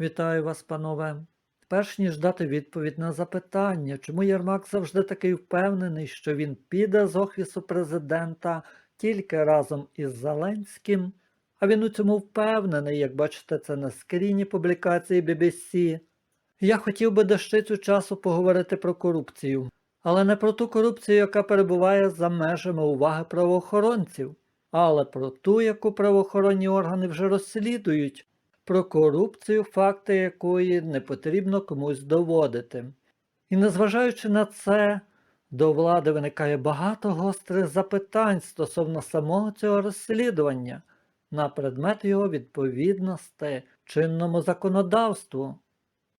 Вітаю вас, панове. Перш ніж дати відповідь на запитання, чому Єрмак завжди такий впевнений, що він піде з офісу президента тільки разом із Зеленським, а він у цьому впевнений, як бачите, це на скріні публікації BBC. Я хотів би дещицю часу поговорити про корупцію, але не про ту корупцію, яка перебуває за межами уваги правоохоронців, але про ту, яку правоохоронні органи вже розслідують про корупцію, факти якої не потрібно комусь доводити. І незважаючи на це, до влади виникає багато гострих запитань стосовно самого цього розслідування на предмет його відповідності чинному законодавству.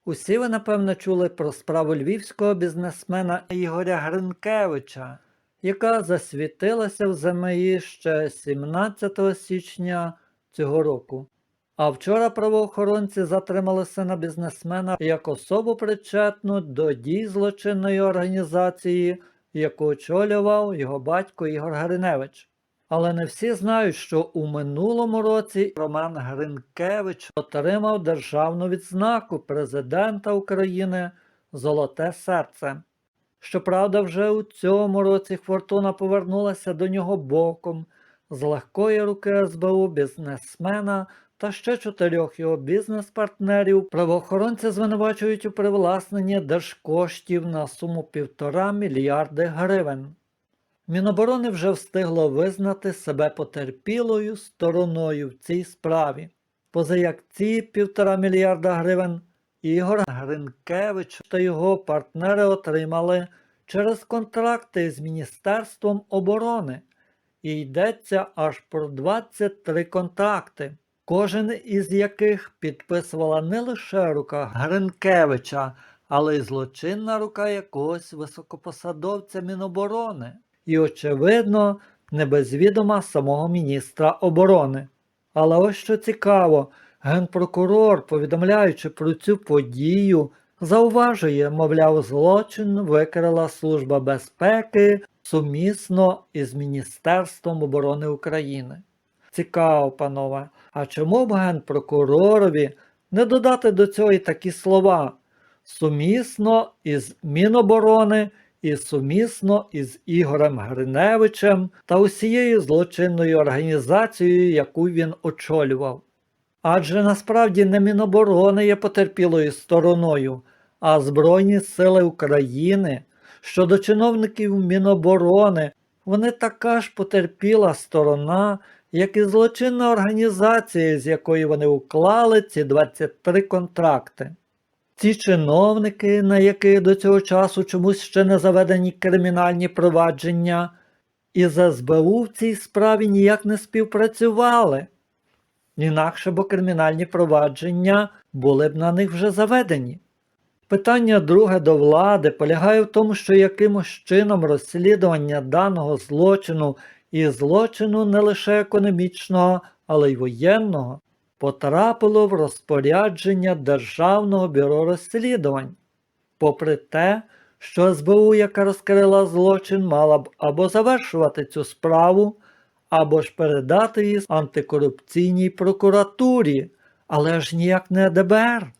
Усі ви, напевно, чули про справу львівського бізнесмена Ігоря Гринкевича, яка засвітилася в ЗМІ ще 17 січня цього року. А вчора правоохоронці затримали сина бізнесмена як особу причетну до дій злочинної організації, яку очолював його батько Ігор Гриневич. Але не всі знають, що у минулому році Роман Гринкевич отримав державну відзнаку президента України Золоте серце. Щоправда, вже у цьому році Фортуна повернулася до нього боком з легкої руки СБУ бізнесмена та ще чотирьох його бізнес-партнерів правоохоронці звинувачують у привласненні держкоштів на суму півтора мільярди гривень. Міноборони вже встигло визнати себе потерпілою стороною в цій справі. Поза як ці півтора мільярда гривень Ігор Гринкевич та його партнери отримали через контракти з Міністерством оборони. І йдеться аж про 23 контракти кожен із яких підписувала не лише рука Гринкевича, але й злочинна рука якогось високопосадовця Міноборони. І, очевидно, не без відома самого міністра оборони. Але ось що цікаво, генпрокурор, повідомляючи про цю подію, зауважує, мовляв, злочин викрила Служба безпеки сумісно із Міністерством оборони України. Цікаво, панове, а чому б генпрокуророві не додати до цього і такі слова? Сумісно із Міноборони і сумісно із Ігорем Гриневичем та усією злочинною організацією, яку він очолював? Адже насправді не Міноборони є потерпілою стороною, а Збройні Сили України. Щодо чиновників Міноборони, вони така ж потерпіла сторона як і злочинна організація, з якої вони уклали ці 23 контракти. Ці чиновники, на яких до цього часу чомусь ще не заведені кримінальні провадження, із СБУ в цій справі ніяк не співпрацювали. Інакше бо кримінальні провадження були б на них вже заведені. Питання друге до влади полягає в тому, що якимось чином розслідування даного злочину і злочину не лише економічного, але й воєнного, потрапило в розпорядження Державного бюро розслідувань. Попри те, що СБУ, яка розкрила злочин, мала б або завершувати цю справу, або ж передати її антикорупційній прокуратурі, але ж ніяк не ДБР.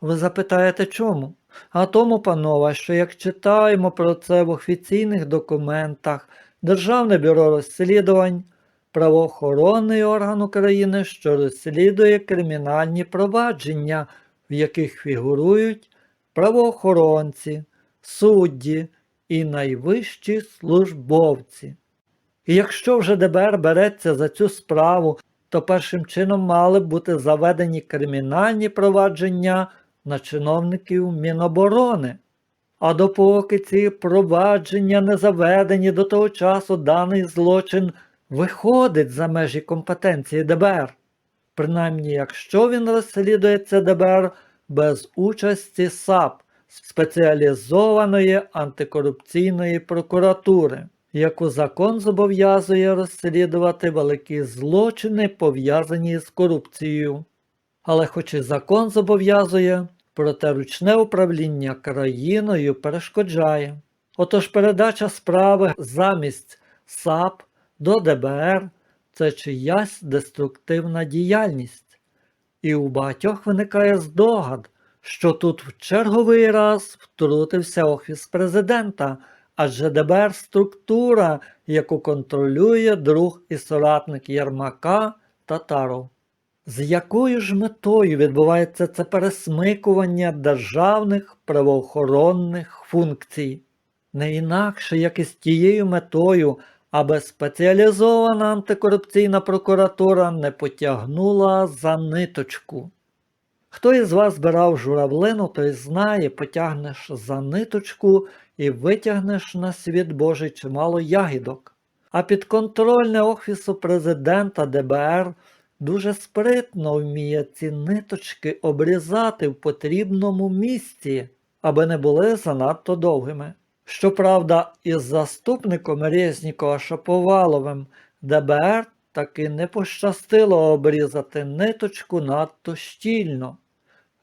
Ви запитаєте чому? А тому, панове, що як читаємо про це в офіційних документах, Державне бюро розслідувань, правоохоронний орган України, що розслідує кримінальні провадження, в яких фігурують правоохоронці, судді і найвищі службовці. І якщо вже ДБР береться за цю справу, то першим чином мали б бути заведені кримінальні провадження на чиновників Міноборони. А допоки ці провадження не заведені до того часу даний злочин виходить за межі компетенції ДБР. Принаймні, якщо він розслідується ДБР без участі САП спеціалізованої антикорупційної прокуратури, яку закон зобов'язує розслідувати великі злочини, пов'язані з корупцією. Але хоч і закон зобов'язує, проте ручне управління країною перешкоджає. Отож передача справи замість САП до ДБР це чиясь деструктивна діяльність. І у багатьох виникає здогад, що тут в черговий раз втрутився Офіс президента, адже ДБР структура, яку контролює друг і соратник Єрмака Татаров. З якою ж метою відбувається це пересмикування державних правоохоронних функцій? Не інакше, як і з тією метою, аби спеціалізована антикорупційна прокуратура не потягнула за ниточку. Хто із вас збирав журавлину, той знає, потягнеш за ниточку і витягнеш на світ Божий чимало ягідок. А підконтрольне Офісу президента ДБР дуже спритно вміє ці ниточки обрізати в потрібному місці, аби не були занадто довгими. Щоправда, із заступником Резнікова Шаповаловим ДБР таки не пощастило обрізати ниточку надто щільно.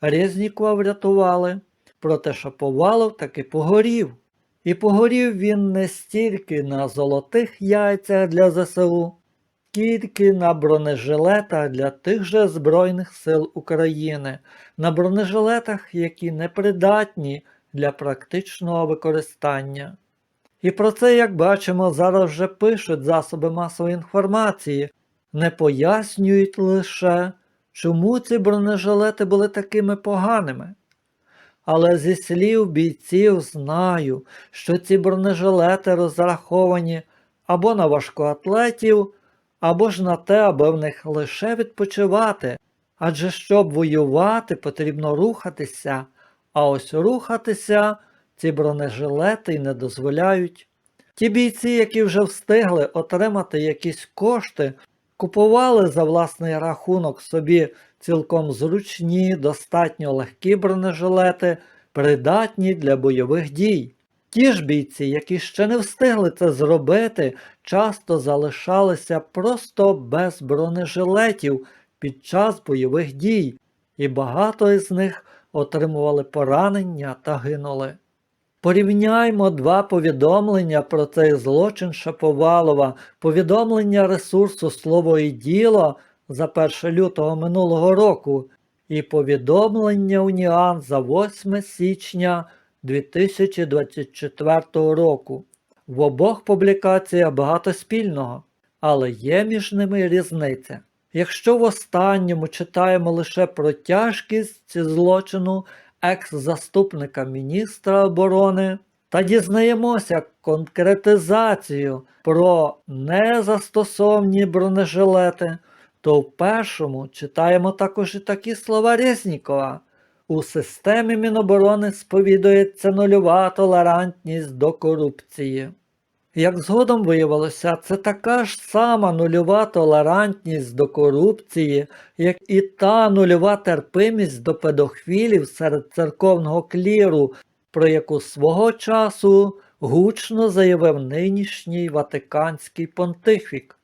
Резнікова врятували, проте Шаповалов таки погорів. І погорів він не стільки на золотих яйцях для ЗСУ, скільки на бронежилетах для тих же Збройних сил України, на бронежилетах, які непридатні для практичного використання. І про це, як бачимо, зараз вже пишуть засоби масової інформації, не пояснюють лише, чому ці бронежилети були такими поганими. Але зі слів бійців знаю, що ці бронежилети розраховані або на важкоатлетів, або ж на те, аби в них лише відпочивати. Адже щоб воювати, потрібно рухатися, а ось рухатися ці бронежилети й не дозволяють. Ті бійці, які вже встигли отримати якісь кошти, купували за власний рахунок собі цілком зручні, достатньо легкі бронежилети, придатні для бойових дій. Ті ж бійці, які ще не встигли це зробити, часто залишалися просто без бронежилетів під час бойових дій, і багато із них отримували поранення та гинули. Порівняймо два повідомлення про цей злочин Шаповалова, повідомлення ресурсу Слово і діло за 1 лютого минулого року і повідомлення Уніан за 8 січня 2024 року. В обох публікаціях багато спільного, але є між ними різниця. Якщо в останньому читаємо лише про тяжкість злочину екс-заступника міністра оборони та дізнаємося конкретизацію про незастосовні бронежилети, то в першому читаємо також і такі слова Резнікова. У системі Міноборони сповідується нульова толерантність до корупції. Як згодом виявилося, це така ж сама нульова толерантність до корупції, як і та нульова терпимість до педохвілів серед церковного кліру, про яку свого часу гучно заявив нинішній Ватиканський понтифік,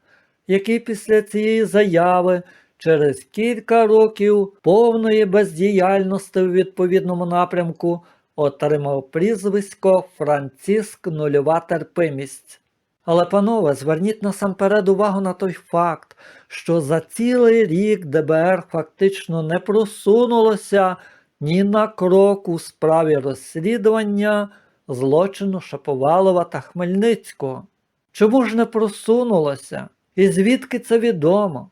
який після цієї заяви через кілька років повної бездіяльності у відповідному напрямку отримав прізвисько Франциск Нульова терпимість. Але, панове, зверніть насамперед увагу на той факт, що за цілий рік ДБР фактично не просунулося ні на крок у справі розслідування злочину Шаповалова та Хмельницького. Чому ж не просунулося? І звідки це відомо?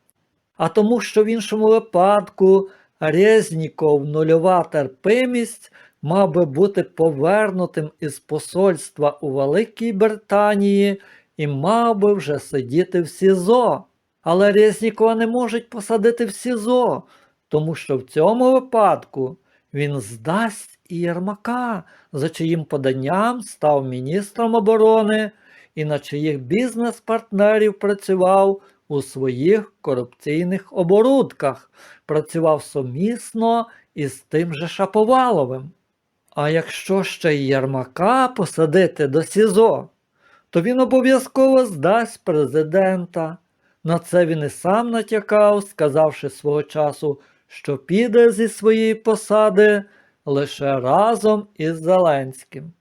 А тому, що в іншому випадку Резніков нульова терпимість мав би бути повернутим із посольства у Великій Британії і мав би вже сидіти в СІЗО. Але Резнікова не можуть посадити в СІЗО, тому що в цьому випадку він здасть і Єрмака, за чиїм поданням став міністром оборони і на чиїх бізнес-партнерів працював у своїх корупційних оборудках, працював сумісно із тим же Шаповаловим. А якщо ще й Єрмака посадити до СІЗО, то він обов'язково здасть президента. На це він і сам натякав, сказавши свого часу, що піде зі своєї посади лише разом із Зеленським.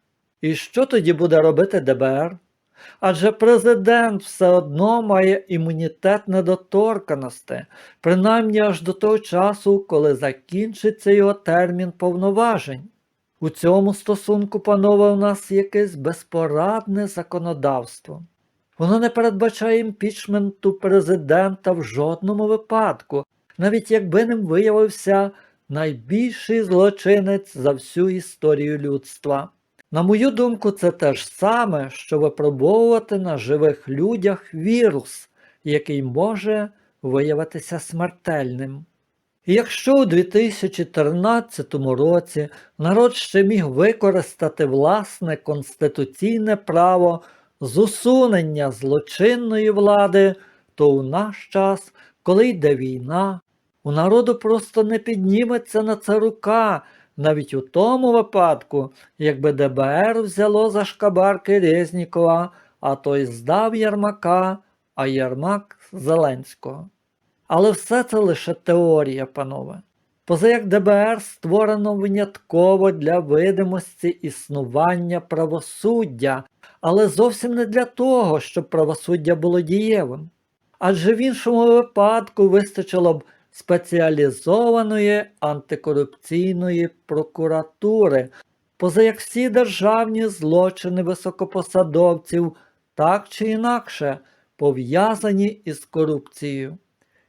І що тоді буде робити ДБР? Адже президент все одно має імунітет недоторканості, принаймні аж до того часу, коли закінчиться його термін повноважень. У цьому стосунку, панове, у нас якесь безпорадне законодавство. Воно не передбачає імпічменту президента в жодному випадку, навіть якби ним виявився найбільший злочинець за всю історію людства. На мою думку, це те ж саме, що випробовувати на живих людях вірус, який може виявитися смертельним. Якщо у 2013 році народ ще міг використати власне конституційне право з злочинної влади, то у наш час, коли йде війна, у народу просто не підніметься на це рука, навіть у тому випадку, якби ДБР взяло за шкабарки Резнікова, а той здав Ярмака, а Ярмак Зеленського. Але все це лише теорія, панове. Поза як ДБР створено винятково для видимості існування правосуддя, але зовсім не для того, щоб правосуддя було дієвим. Адже в іншому випадку вистачило б спеціалізованої антикорупційної прокуратури, поза як всі державні злочини високопосадовців так чи інакше пов'язані із корупцією.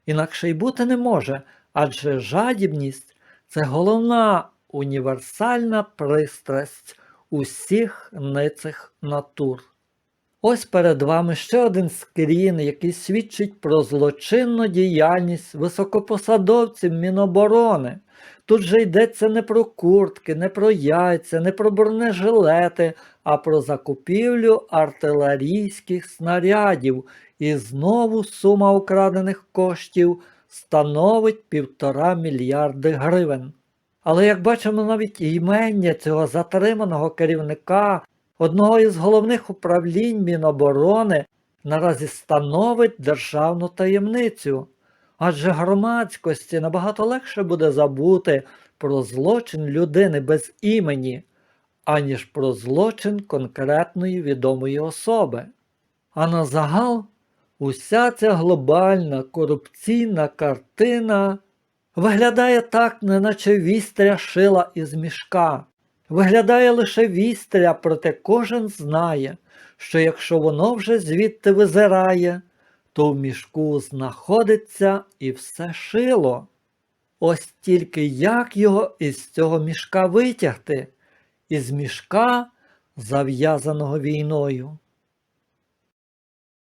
Інакше й бути не може, адже жадібність це головна універсальна пристрасть усіх ницих натур. Ось перед вами ще один скрін, який свідчить про злочинну діяльність високопосадовців Міноборони. Тут же йдеться не про куртки, не про яйця, не про бронежилети, а про закупівлю артилерійських снарядів. І знову сума украдених коштів становить півтора мільярди гривень. Але як бачимо, навіть імення цього затриманого керівника одного із головних управлінь Міноборони наразі становить державну таємницю. Адже громадськості набагато легше буде забути про злочин людини без імені, аніж про злочин конкретної відомої особи. А на загал уся ця глобальна корупційна картина виглядає так, неначе вістря шила із мішка. Виглядає лише вістря, проте кожен знає, що якщо воно вже звідти визирає, то в мішку знаходиться і все шило. Ось тільки як його із цього мішка витягти, із мішка, зав'язаного війною.